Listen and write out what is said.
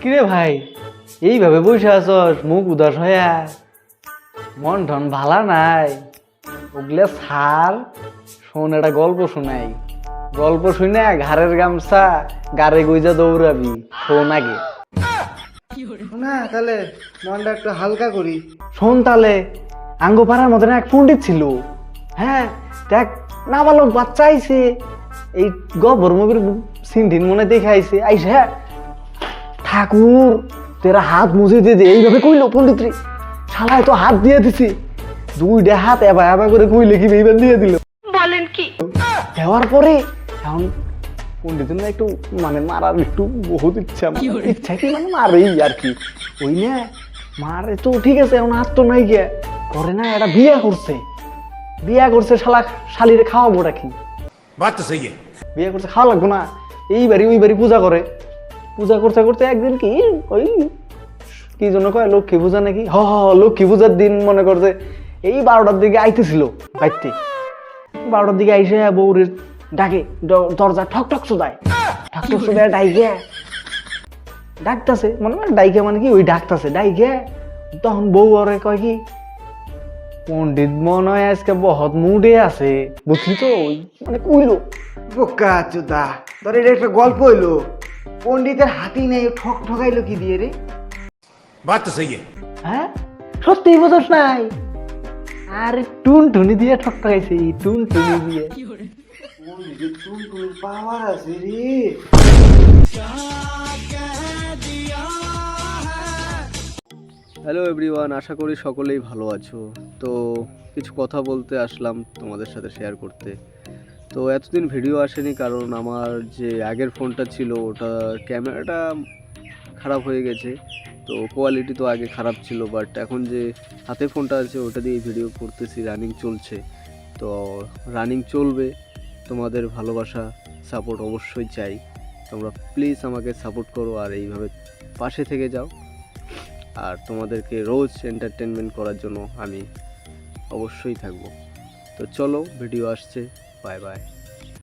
কিরে ভাই এইভাবে বসে আছস মুখ উদাস হয়ে। মন টন ভালা নাই। ওগুলো সার শোন একটা গল্প শোনাই। গল্প শুনে ঘাড়ের গামছা গাড়ে গুইজা দৌড়াবি শোন আগে। না তাহলে মনটা একটু হালকা করি। শোন তাহলে আঙ্গ পাড়ার মতন এক পণ্ডিত ছিল। হ্যাঁ দেখ নাবালক বাচ্চা আইছে। এই গবর মুভির সিনঠিন মনে দেখে আইছে আইসে হ্যাঁ ঠাকুর তেরা হাত মুজে দিয়ে দে এইভাবে কইল পণ্ডিত্রী। শালায় তো হাত দিয়ে দিছি। দুইটা হাত এবা এবা করে কইলে কি এইবার দিয়ে দিল? বলেন কি? দেওয়ার পরে এখন পণ্ডিতের না একটু মানে মারার একটু বহুত ইচ্ছা ইচ্ছা কি মানে মারেই আর কি। ওই না মারে তো ঠিক আছে এখন হাত তো নাই গিয়া। করে না এটা বিয়া করছে। বিয়া করছে শালা শালিরে খাওয়াবো নাকি? বাচ্চা কি বিয়া করছে খাওয়া লাগবো না। এই বাড়ি ওই বাড়ি পূজা করে। পূজা করতে করতে একদিন কি, ওই কি জন্য কয়, লক্ষ্মী পূজা নাকি? হ হ লক্ষ্মী পূজার দিন মনে করছে এই বারোটার দিকে আইতেছিল বাইতে বারোটার দিকে আইসে বউরের ডাকে দরজা ঠক ঠক শোধায়। ঠক ঠক শোধায়, ডাইকে। ডাকতাছে মানে ডাইকে মানে কি, ওই ডাকতাছে, ডাইকে। তখন বউ ওরে কয় কি, পণ্ডিত মনে হয় আজকে বহুত মুডে আছে। বুঝলি তো, ওই মানে কইলো। বোকা চোদা, তোর এটা একটা গল্প হইল। পন্ডিতের হাতি নেই ঠক ঠকাইলো কি দিয়ে রে। বাত তো সেই হ্যাঁ? সত্যি বুঝোস নাই। আরে টুন টুনি দিয়ে ঠক ঠকাইছে টুন টুনি দিয়ে। হ্যালো এভরিওয়ান আশা করি সকলেই ভালো আছো। তো কিছু কথা বলতে আসলাম তোমাদের সাথে শেয়ার করতে। তো এতদিন ভিডিও আসেনি কারণ আমার যে আগের ফোনটা ছিল, ওটা ক্যামেরাটা খারাপ হয়ে গেছে। তো কোয়ালিটি তো আগে খারাপ ছিল বাট এখন যে হাতে ফোনটা আছে, ওটা দিয়ে ভিডিও করতেছি রানিং চলছে। তো রানিং চলবে, তোমাদের ভালোবাসা সাপোর্ট অবশ্যই চাই। তোমরা প্লিজ আমাকে সাপোর্ট করো আর এইভাবে পাশে থেকে যাও। আর তোমাদেরকে রোজ এন্টারটেনমেন্ট করার জন্য আমি অবশ্যই থাকব। তো চলো ভিডিও আসছে। 拜拜。